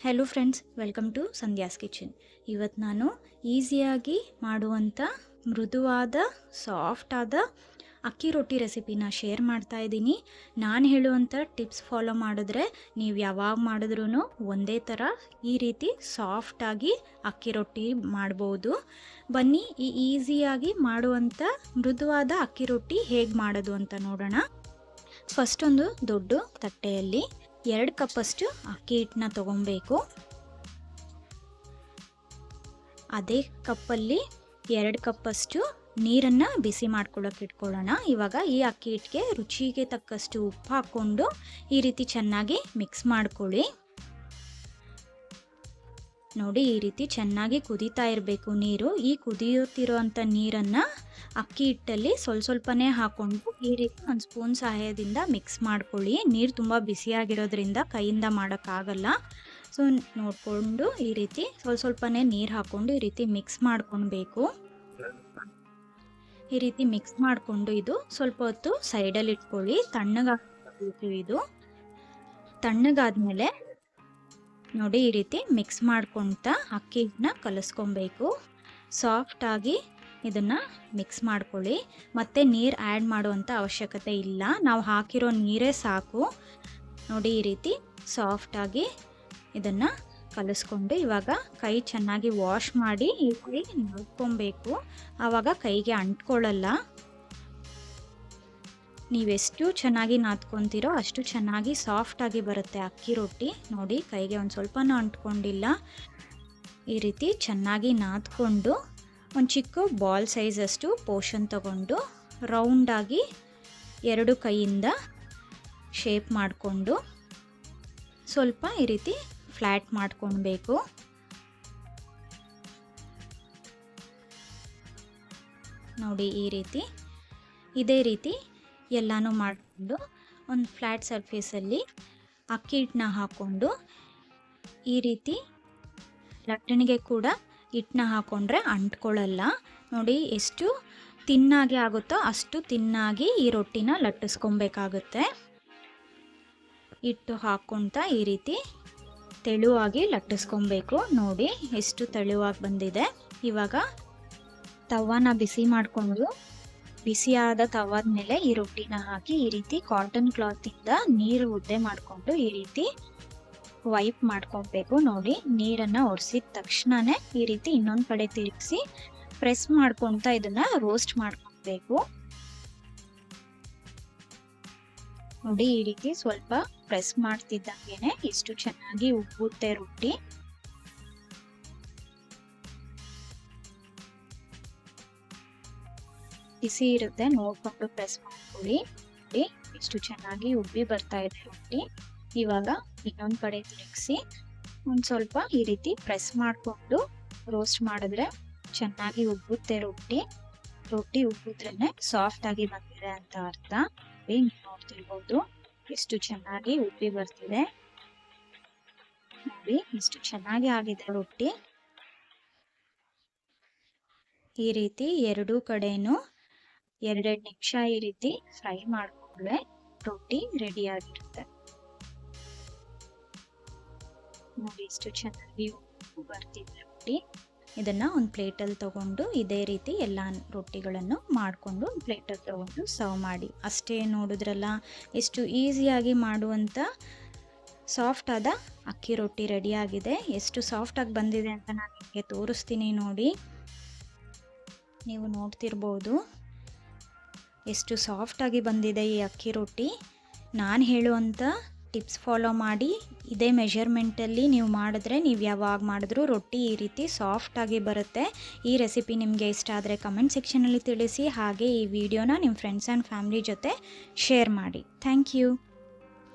Hello friends welcome to Sandhya's kitchen ಇವತ್ತು ನಾನು ಈಸಿಯಾಗಿ ಮಾಡುವಂಥ ಮೃದುವಾದ ಸಾಫ್ಟಾದ ಅಕ್ಕಿ ರೊಟ್ಟಿ ರೆಸಿಪಿನ ಶೇರ್ ಮಾಡ್ತಾ ಇದ್ದೀನಿ. ನಾನು ಹೇಳುವಂಥ ಟಿಪ್ಸ್ ಫಾಲೋ ಮಾಡಿದ್ರೆ ನೀವು ಯಾವಾಗ ಮಾಡಿದ್ರೂ ಒಂದೇ ಥರ ಈ ರೀತಿ ಸಾಫ್ಟಾಗಿ ಅಕ್ಕಿ ರೊಟ್ಟಿ ಮಾಡ್ಬೋದು. ಬನ್ನಿ ಈ ಈಸಿಯಾಗಿ ಮಾಡುವಂಥ ಮೃದುವಾದ ಅಕ್ಕಿ ರೊಟ್ಟಿ ಹೇಗೆ ಮಾಡೋದು ಅಂತ ನೋಡೋಣ. ಫಸ್ಟ್ ಒಂದು ದೊಡ್ಡ ತಟ್ಟೆಯಲ್ಲಿ ಎರಡು ಕಪ್ಪಷ್ಟು ಅಕ್ಕಿ ಹಿಟ್ಟನ್ನ ತೊಗೊಬೇಕು. ಅದೇ ಕಪ್ಪಲ್ಲಿ ಎರಡು ಕಪ್ಪಷ್ಟು ನೀರನ್ನು ಬಿಸಿ ಮಾಡ್ಕೊಳ್ಳೋಕೆ ಇಟ್ಕೊಳ್ಳೋಣ. ಇವಾಗ ಈ ಅಕ್ಕಿ ಹಿಟ್ಟಿಗೆ ರುಚಿಗೆ ತಕ್ಕಷ್ಟು ಉಪ್ಪು ಹಾಕ್ಕೊಂಡು ಈ ರೀತಿ ಚೆನ್ನಾಗಿ ಮಿಕ್ಸ್ ಮಾಡ್ಕೊಳ್ಳಿ. ನೋಡಿ ಈ ರೀತಿ ಚೆನ್ನಾಗಿ ಕುದೀತಾ ಇರಬೇಕು ನೀರು. ಈ ಕುದಿಯುತ್ತಿರುವಂಥ ನೀರನ್ನು ಅಕ್ಕಿ ಹಿಟ್ಟಲ್ಲಿ ಸ್ವಲ್ಪ ಸ್ವಲ್ಪನೇ ಹಾಕ್ಕೊಂಡು ಈ ರೀತಿ ಒಂದು ಸ್ಪೂನ್ ಸಹಾಯದಿಂದ ಮಿಕ್ಸ್ ಮಾಡ್ಕೊಳ್ಳಿ. ನೀರು ತುಂಬ ಬಿಸಿಯಾಗಿರೋದ್ರಿಂದ ಕೈಯಿಂದ ಮಾಡೋಕ್ಕಾಗಲ್ಲ ಸೊ ನೋಡಿಕೊಂಡು ಈ ರೀತಿ ಸ್ವಲ್ಪ ಸ್ವಲ್ಪನೇ ನೀರು ಹಾಕ್ಕೊಂಡು ಈ ರೀತಿ ಮಿಕ್ಸ್ ಮಾಡ್ಕೊಳ್ಬೇಕು ಈ ರೀತಿ ಮಿಕ್ಸ್ ಮಾಡಿಕೊಂಡು ಇದು ಸ್ವಲ್ಪ ಹೊತ್ತು ಸೈಡಲ್ಲಿ ಇಟ್ಕೊಳ್ಳಿ. ತಣ್ಣಗಾಗಬೇಕು ಇದು. ತಣ್ಣಗಾದ್ಮೇಲೆ ನೋಡಿ ಈ ರೀತಿ ಮಿಕ್ಸ್ ಮಾಡ್ಕೊತ ಅಕ್ಕಿನ ಕಲಸ್ಕೊಬೇಕು. ಕಲಿಸ್ಕೊಬೇಕು ಸಾಫ್ಟಾಗಿ ಇದನ್ನು ಮಿಕ್ಸ್ ಮಾಡ್ಕೊಳ್ಳಿ. ಮತ್ತು ನೀರು ಆ್ಯಡ್ ಮಾಡುವಂಥ ಅವಶ್ಯಕತೆ ಇಲ್ಲ. ನಾವು ಹಾಕಿರೋ ನೀರೇ ಸಾಕು. ನೋಡಿ ಈ ರೀತಿ ಸಾಫ್ಟಾಗಿ ಇದನ್ನು ಕಲಿಸ್ಕೊಂಡು ಇವಾಗ ಕೈ ಚೆನ್ನಾಗಿ ವಾಶ್ ಮಾಡಿ ಈ ಕೈ ನೋಡ್ಕೊಬೇಕು. ಆವಾಗ ಕೈಗೆ ಅಂಟ್ಕೊಳ್ಳಲ್ಲ. ನೀವೆಷ್ಟು ಚೆನ್ನಾಗಿ ನಾದ್ಕೊತೀರೋ ಅಷ್ಟು ಚೆನ್ನಾಗಿ ಸಾಫ್ಟಾಗಿ ಬರುತ್ತೆ ಅಕ್ಕಿ ರೊಟ್ಟಿ. ನೋಡಿ, ಕೈಗೆ ಒಂದು ಸ್ವಲ್ಪನೂ ಅಂಟ್ಕೊಂಡಿಲ್ಲ. ಈ ರೀತಿ ಚೆನ್ನಾಗಿ ನಾದ್ಕೊಂಡು ಒಂದು ಚಿಕ್ಕ ಬಾಲ್ ಸೈಜಷ್ಟು ಪೋರ್ಷನ್ ತಗೊಂಡು ರೌಂಡಾಗಿ ಎರಡು ಕೈಯಿಂದ ಶೇಪ್ ಮಾಡಿಕೊಂಡು ಸ್ವಲ್ಪ ಈ ರೀತಿ ಫ್ಲ್ಯಾಟ್ ಮಾಡ್ಕೊಳ್ಬೇಕು ನೋಡಿ, ಈ ರೀತಿ. ಇದೇ ರೀತಿ ಎಲ್ಲನೂ ಮಾಡಿಕೊಂಡು ಒಂದು ಫ್ಲ್ಯಾಟ್ ಸರ್ಫೇಸಲ್ಲಿ ಅಕ್ಕಿ ಹಿಟ್ಟನ್ನ ಹಾಕ್ಕೊಂಡು ಈ ರೀತಿ ಲಟ್ಟಣಿಗೆ ಕೂಡ ಹಿಟ್ಟನ್ನ ಹಾಕ್ಕೊಂಡ್ರೆ ಅಂಟ್ಕೊಳ್ಳಲ್ಲ. ನೋಡಿ ಎಷ್ಟು ತಿನ್ನಾಗಿ ಆಗುತ್ತೋ ಅಷ್ಟು ತಿನ್ನಾಗಿ ಈ ರೊಟ್ಟಿನ ಲಟ್ಟಿಸ್ಕೊಬೇಕಾಗುತ್ತೆ. ಹಿಟ್ಟು ಹಾಕ್ಕೊಳ್ತಾ ಈ ರೀತಿ ತೆಳುವಾಗಿ ಲಟ್ಟಿಸ್ಕೊಬೇಕು. ನೋಡಿ ಎಷ್ಟು ತೆಳುವಾಗಿ ಬಂದಿದೆ. ಇವಾಗ ತವಾನ ಬಿಸಿ ಮಾಡಿಕೊಂಡು ಬಿಸಿಯಾದ ತವಾದ ಮೇಲೆ ಈ ರೊಟ್ಟಿನ ಹಾಕಿ ಈ ರೀತಿ ಕಾಟನ್ ಕ್ಲಾತಿಂದ ನೀರು ಉದ್ದೆ ಮಾಡಿಕೊಂಡು ಈ ರೀತಿ ವೈಪ್ ಮಾಡ್ಕೊಬೇಕು ನೋಡಿ. ನೀರನ್ನು ಒರೆಸಿದ ತಕ್ಷಣನೇ ಈ ರೀತಿ ಇನ್ನೊಂದು ಕಡೆ ತಿರುಗಿಸಿ ಪ್ರೆಸ್ ಮಾಡ್ಕೊತ ಇದನ್ನ ರೋಸ್ಟ್ ಮಾಡ್ಕೊಬೇಕು. ನೋಡಿ ಈ ರೀತಿ ಸ್ವಲ್ಪ ಪ್ರೆಸ್ ಮಾಡ್ತಿದ್ದಂಗೆನೆ ಎಷ್ಟು ಚೆನ್ನಾಗಿ ಉಬ್ಬುತ್ತೆ ರೊಟ್ಟಿ. ಬಿಸಿ ಇರುತ್ತೆ, ನೋಡ್ಕೊಂಡು ಪ್ರೆಸ್ ಮಾಡ್ಕೊಳ್ಳಿ ನೋಡಿ ಎಷ್ಟು ಚೆನ್ನಾಗಿ ಉಬ್ಬಿ ಬರ್ತಾ ಇದೆ ನೋಡಿ. ಇವಾಗ ಇನ್ನೊಂದು ಕಡೆ ತಿರುಗಿಸಿ, ಒಂದು ಸ್ವಲ್ಪ ಈ ರೀತಿ ಪ್ರೆಸ್ ಮಾಡಿಕೊಂಡು ರೋಸ್ಟ್ ಮಾಡಿದ್ರೆ ಚೆನ್ನಾಗಿ ಉಬ್ಬುತ್ತೆ ರೊಟ್ಟಿ. ರೊಟ್ಟಿ ಉಬ್ಬಿದ್ರೆ ಸಾಫ್ಟ್ ಆಗಿ ಬಂದಿದೆ ಅಂತ ಅರ್ಥ. ನೋಡ್ತಿರ್ಬೋದು ಎಷ್ಟು ಚೆನ್ನಾಗಿ ಉಬ್ಬಿ ಬರ್ತಿದೆ. ನೋಡಿ ಎಷ್ಟು ಚೆನ್ನಾಗಿ ಆಗಿದೆ ರೊಟ್ಟಿ. ಈ ರೀತಿ ಎರಡೂ ಕಡೆನೂ ಎರಡೆರಡು ನಿಮಿಷ ಈ ರೀತಿ ಫ್ರೈ ಮಾಡಿಕೊಂಡ್ರೆ ರೊಟ್ಟಿ ರೆಡಿ ಆಗಿರುತ್ತೆ. ನೋಡಿ ಎಷ್ಟು ಚೆನ್ನಾಗಿ ಬರ್ತಿದೆ ರೊಟ್ಟಿ ಇದನ್ನ ಒಂದು ಪ್ಲೇಟಲ್ಲಿ ತಗೊಂಡು ಇದೇ ರೀತಿ ಎಲ್ಲ ರೊಟ್ಟಿಗಳನ್ನು ಮಾಡಿಕೊಂಡು ಪ್ಲೇಟಲ್ಲಿ ತಗೊಂಡು ಸರ್ವ್ ಮಾಡಿ. ಅಷ್ಟೇ ನೋಡಿದ್ರಲ್ಲ, ಎಷ್ಟು ಈಸಿಯಾಗಿ ಮಾಡುವಂಥ ಸಾಫ್ಟ್ ಆದ ಅಕ್ಕಿ ರೊಟ್ಟಿ ರೆಡಿಯಾಗಿದೆ ಎಷ್ಟು ಸಾಫ್ಟಾಗಿ ಬಂದಿದೆ ಅಂತ ನಾನು ನಿಮಗೆ ತೋರಿಸ್ತೀನಿ ನೋಡಿ. ನೀವು ನೋಡ್ತಿರ್ಬೋದು. ಎಷ್ಟು ಸಾಫ್ಟಾಗಿ ಬಂದಿದೆ ಈ ಅಕ್ಕಿ ರೊಟ್ಟಿ. ನಾನು ಹೇಳುವಂಥ ಟಿಪ್ಸ್ ಫಾಲೋ ಮಾಡಿ. ಇದೇ ಮೆಷರ್ಮೆಂಟಲ್ಲಿ ನೀವು ಮಾಡಿದ್ರೆ ನೀವು ಯಾವಾಗ ಮಾಡಿದ್ರೂ ರೊಟ್ಟಿ ಈ ರೀತಿ ಸಾಫ್ಟಾಗಿ ಬರುತ್ತೆ. ಈ ರೆಸಿಪಿ ನಿಮಗೆ ಇಷ್ಟ ಆದರೆ ಕಮೆಂಟ್ ಸೆಕ್ಷನಲ್ಲಿ ತಿಳಿಸಿ. ಹಾಗೆ ಈ ವಿಡಿಯೋನ ನಿಮ್ಮ ಫ್ರೆಂಡ್ಸ್ ಆ್ಯಂಡ್ ಫ್ಯಾಮ್ಲಿ ಜೊತೆ ಶೇರ್ ಮಾಡಿ. Thank you